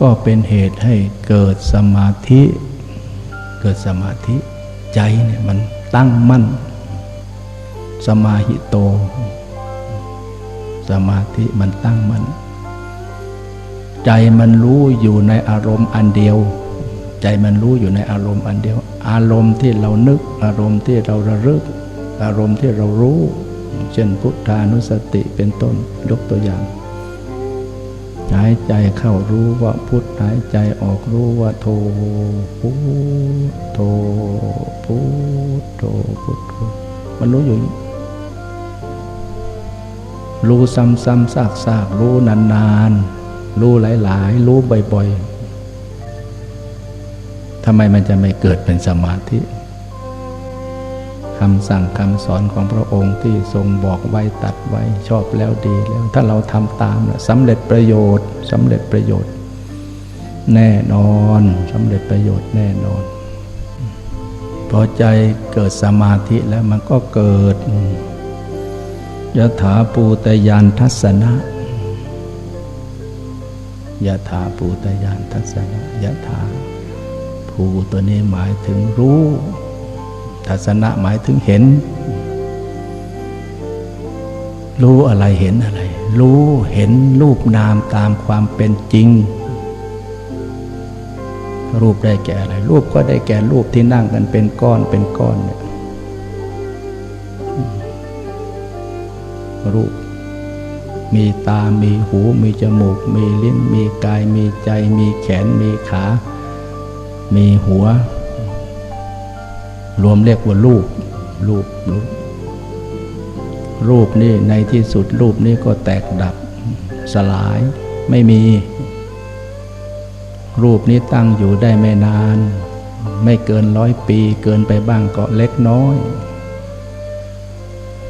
ก็เป็นเหตุให้เกิดสมาธิ เกิดสมาธิใจเนี่ยมันตั้งมั่น สมาหิโต สมาธิมันตั้งมั่น ใจมันรู้อยู่ในอารมณ์อันเดียว ใจมันรู้อยู่ในอารมณ์อันเดียว อารมณ์ที่เรานึก อารมณ์ที่เราระลึก อารมณ์ที่เรารู้ เช่นพุทธานุสติเป็นต้นยกตัวอย่าง หายใจเข้ารู้ว่าพุทหายใจออกรู้ว่าโทพุทโทพุทโทพุทโธมันรู้อยู่ รู้ซ้ำๆซากๆรู้นานๆ รู้หลายๆ รู้บ่อยๆทำไมมันจะไม่เกิดเป็นสมาธิ คำสั่งคำสอนของพระองค์ที่ทรงบอกไว้ตัดไว้ชอบแล้วดีแล้ว ถ้าเราทำตามสำเร็จประโยชน์สำเร็จประโยชน์ แน่นอนสำเร็จประโยชน์แน่นอนพอใจเกิดสมาธิแล้วมันก็เกิดยถาปูตยานทัศนะยถาปูตยานทัศนะยถาภูตัวนี้หมายถึงรู้ ทัศนะหมายถึงเห็น รู้อะไรเห็นอะไร รู้เห็นรูปนามตามความเป็นจริง รูปได้แก่อะไร รูปก็ได้แก่รูปที่นั่งกันเป็นก้อนเป็นก้อนเนี่ยรูป มีตา มีหู มีจมูก มีลิ้น มีกาย มีใจ มีแขน มีขา มีหัว รวมเรียกว่ารูปรูปรูปรูปนี่ในที่สุดรูปนี้ก็แตกดับสลายไม่มี รูปนี้ตั้งอยู่ได้ไม่นาน ไม่เกินร้อยปีเกินไปบ้างก็เล็กน้อย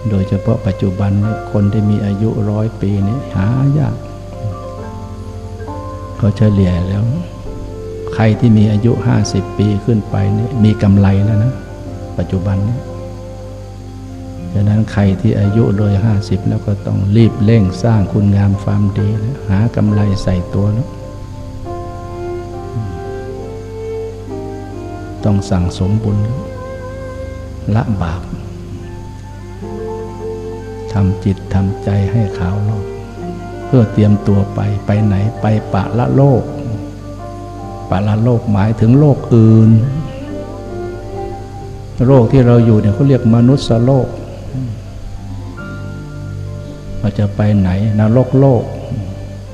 โดยเฉพาะปัจจุบันคนที่มีอายุร้อยปีนี้หายากเขาเฉลี่ยแล้ว ใครที่มีอายุห้าสิบปีขึ้นไปนี่มีกำไรแล้วนะ ปัจจุบันนี้ฉะนั้นใครที่อายุเลยห้าสิบแล้วก็ต้องรีบเร่งสร้างคุณงามความดีแล้วหากำไรใส่ตัวแล้วต้องสั่งสมบุญละบาปทำจิตทำใจให้ขาวโลกเพื่อเตรียมตัวไปไปไหนไปปะละโลก ปะละโลกหมายถึงโลกอื่น โลกที่เราอยู่เนี่ยเขาเรียกมนุษย์โลกเราจะไปไหนนรกโลก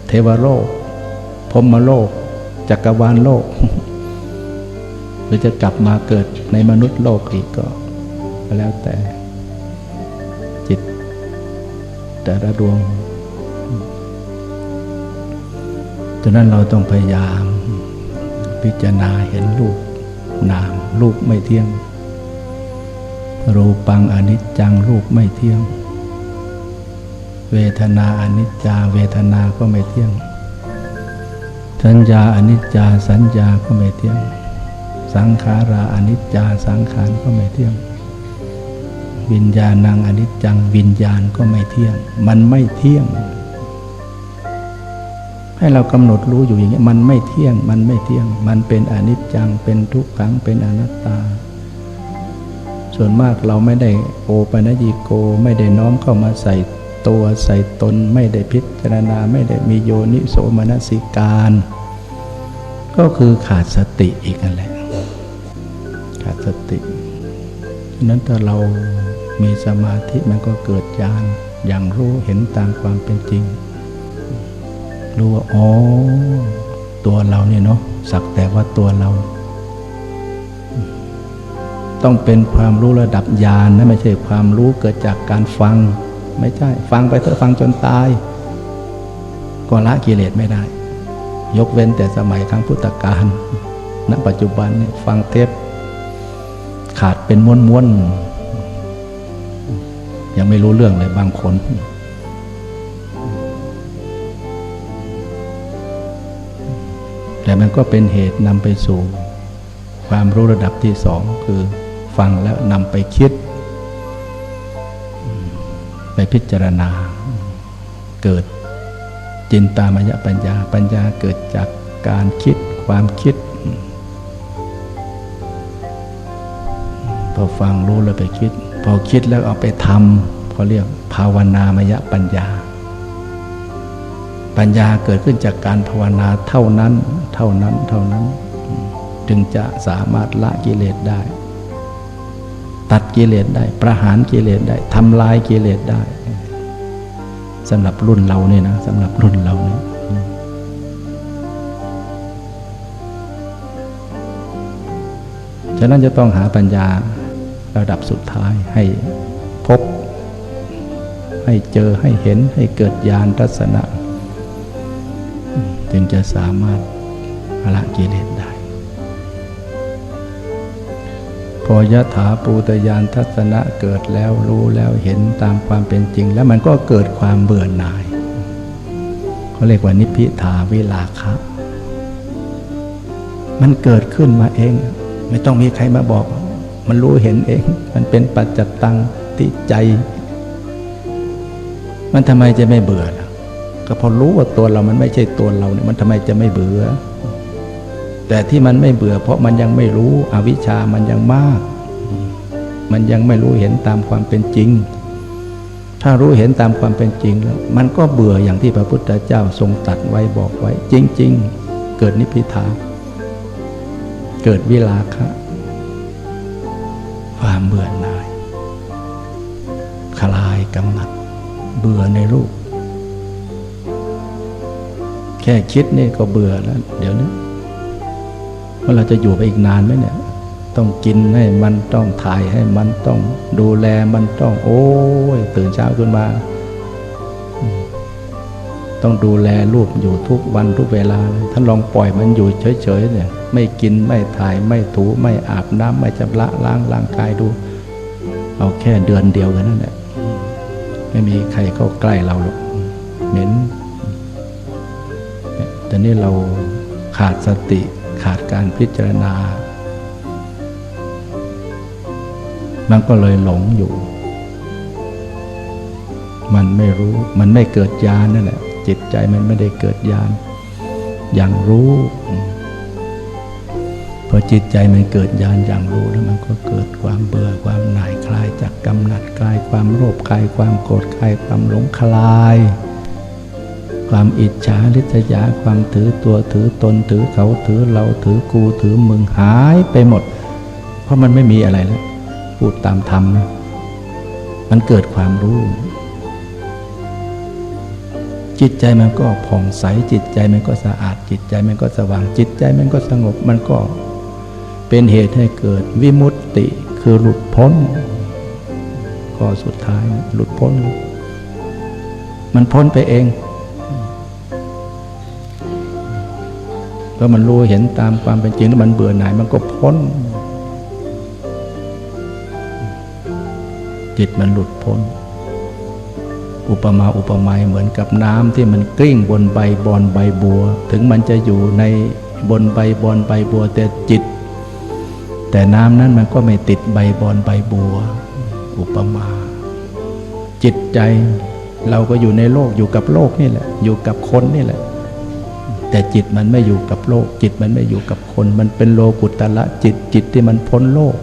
เทวโลกพรมโลก จักรวาลโลก หรือจะกลับมาเกิดในมนุษย์โลกอีกก็แล้วแต่จิต แต่ละดวงดังนั้นเราต้องพยายาม พิจารณาเห็นรูปนามรูปไม่เที่ยง รูปังอนิจจังรูปไม่เที่ยง เวทนาอนิจจาเวทนาก็ไม่เที่ยง สัญญาอนิจจาสัญญาก็ไม่เที่ยง สังขาราอนิจจาสังขารก็ไม่เที่ยง วิญญาณังอนิจจังวิญญาณก็ไม่เที่ยง มันไม่เที่ยง ให้เรากำหนดรู้อยู่อย่างนี้มันไม่เที่ยง มันไม่เที่ยง มันเป็นอนิจจังเป็นทุกขังเป็นอนัตตา ส่วนมากเราไม่ได้โอปัญญิโกไม่ได้น้อมเข้ามาใส่ตัวใส่ตนไม่ได้พิจารณาไม่ได้มีโยนิโสมนสิการ ก็คือขาดสติอีกนั่นแหละ ขาดสติฉะนั้นถ้าเรามีสมาธิมันก็เกิดญาณอย่างรู้เห็นตามความเป็นจริง รู้ว่าอ๋อตัวเราเนี่ยเนาะสักแต่ว่าตัวเรา ต้องเป็นความรู้ระดับญาณนะไม่ใช่ความรู้เกิดจากการฟัง ไม่ใช่ ฟังไปเถอะฟังจนตาย ก็ละกิเลสไม่ได้ ยกเว้นแต่สมัยครั้งพุทธกาลณปัจจุบันนี่ฟังเทปขาดเป็นม้วนๆยังไม่รู้เรื่องเลยบางคนแต่มันก็เป็นเหตุนำไปสู่ความรู้ระดับที่สองคือ ฟังแล้วนำไปคิด ไปพิจารณา เกิดจินตามยปัญญา ปัญญาเกิดจากการคิดความคิดพอฟังรู้แล้วไปคิด พอคิดแล้วเอาไปทำเขาเรียกภาวนามยปัญญา ปัญญาเกิดขึ้นจากการภาวนาเท่านั้น เท่านั้นเท่านั้น จึงจะสามารถละกิเลสได้ ตัดกิเลสได้ ประหารกิเลสได้ทำลายกิเลสได้สำหรับรุ่นเราเนี่ยนะสำหรับรุ่นเราเนี่ยฉะนั้นจะต้องหาปัญญาระดับสุดท้ายให้พบ ให้เจอให้เห็นให้เกิดญาณทัศนะ จึงจะสามารถละกิเลสได้ ยะถาปูตยานทัศนะเกิดแล้วรู้แล้วเห็นตามความเป็นจริง แล้วมันก็เกิดความเบื่อหน่ายเขาเรียกว่านิพิทาวิลาคะ มันเกิดขึ้นมาเอง ไม่ต้องมีใครมาบอก มันรู้เห็นเอง มันเป็นปัจจตังที่ใจ มันทำไมจะไม่เบื่อล่ะก็พอรู้ว่าตัวเรามันไม่ใช่ตัวเราเนี่ยมันทำไมจะไม่เบื่อ แต่ที่มันไม่เบื่อเพราะมันยังไม่รู้อวิชชามันยังมาก มันยังไม่รู้เห็นตามความเป็นจริง ถ้ารู้เห็นตามความเป็นจริงแล้ว มันก็เบื่ออย่างที่พระพุทธเจ้าทรงตัดไว้บอกไว้ จริง ๆ เกิดนิพพิทา เกิดวิลาคะ ความเบื่อหน่าย คลายกำหนัด เบื่อในรูป แค่คิดนี่ก็เบื่อแล้ว เดี๋ยวนี้ ว่าเราจะอยู่ไปอีกนานไหมเนี่ย ต้องกินให้มันต้องถ่ายให้มันต้องดูแลมันต้อง โอ้ยตื่นเช้าขึ้นมา ต้องดูแลลูกอยู่ทุกวันทุกเวลาเลยท่านลองปล่อยมันอยู่เฉยๆเนี่ย ไม่กินไม่ถ่ายไม่ถูไม่อาบน้ำไม่ชำระล้างร่างกายดู เอาแค่เดือนเดียวกันนั่นแหละไม่มีใครเข้าใกล้เราหรอกเหม็นแต่นี่เราขาดสติ ขาดการพิจารณา มันก็เลยหลงอยู่ มันไม่รู้ มันไม่เกิดญาณนั่นแหละ จิตใจมันไม่ได้เกิดญาณ อย่างรู้ พอจิตใจมันเกิดญาณอย่างรู้แล้วมันก็เกิดความเบื่อความหน่ายคลายจากกำหนัดคลายความโลภคลายความโกรธคลายความหลงคลาย ความอิจฉาริษยาความถือตัวถือตนถือเขาถือเราถือกูถือมึงหายไปหมด เพราะมันไม่มีอะไรแล้ว พูดตามธรรมนะมันเกิดความรู้ จิตใจมันก็ผ่องใสจิตใจมันก็สะอาดจิตใจมันก็สว่างจิตใจมันก็สงบมันก็เป็นเหตุให้เกิดวิมุตติคือหลุดพ้นข้อสุดท้ายหลุดพ้น มันพ้นไปเอง เพราะมันรู้เห็นตามความเป็นจริงแล้วมันเบื่อหน่ายมันก็พ้น จิตมันหลุดพ้น อุปมาอุปไมยเหมือนกับน้ำที่มันกลิ้งบนใบบอนใบบัว ถึงมันจะอยู่ในบนใบบอนใบบัวแต่จิต แต่น้ำนั้นมันก็ไม่ติดใบบอนใบบัว อุปมา จิตใจเราก็อยู่ในโลกอยู่กับโลกนี่แหละ อยู่กับคนนี่แหละ แต่จิตมันไม่อยู่กับโลก จิตมันไม่อยู่กับคน มันเป็นโลกุตตะจิตจิตที่มันพ้นโลก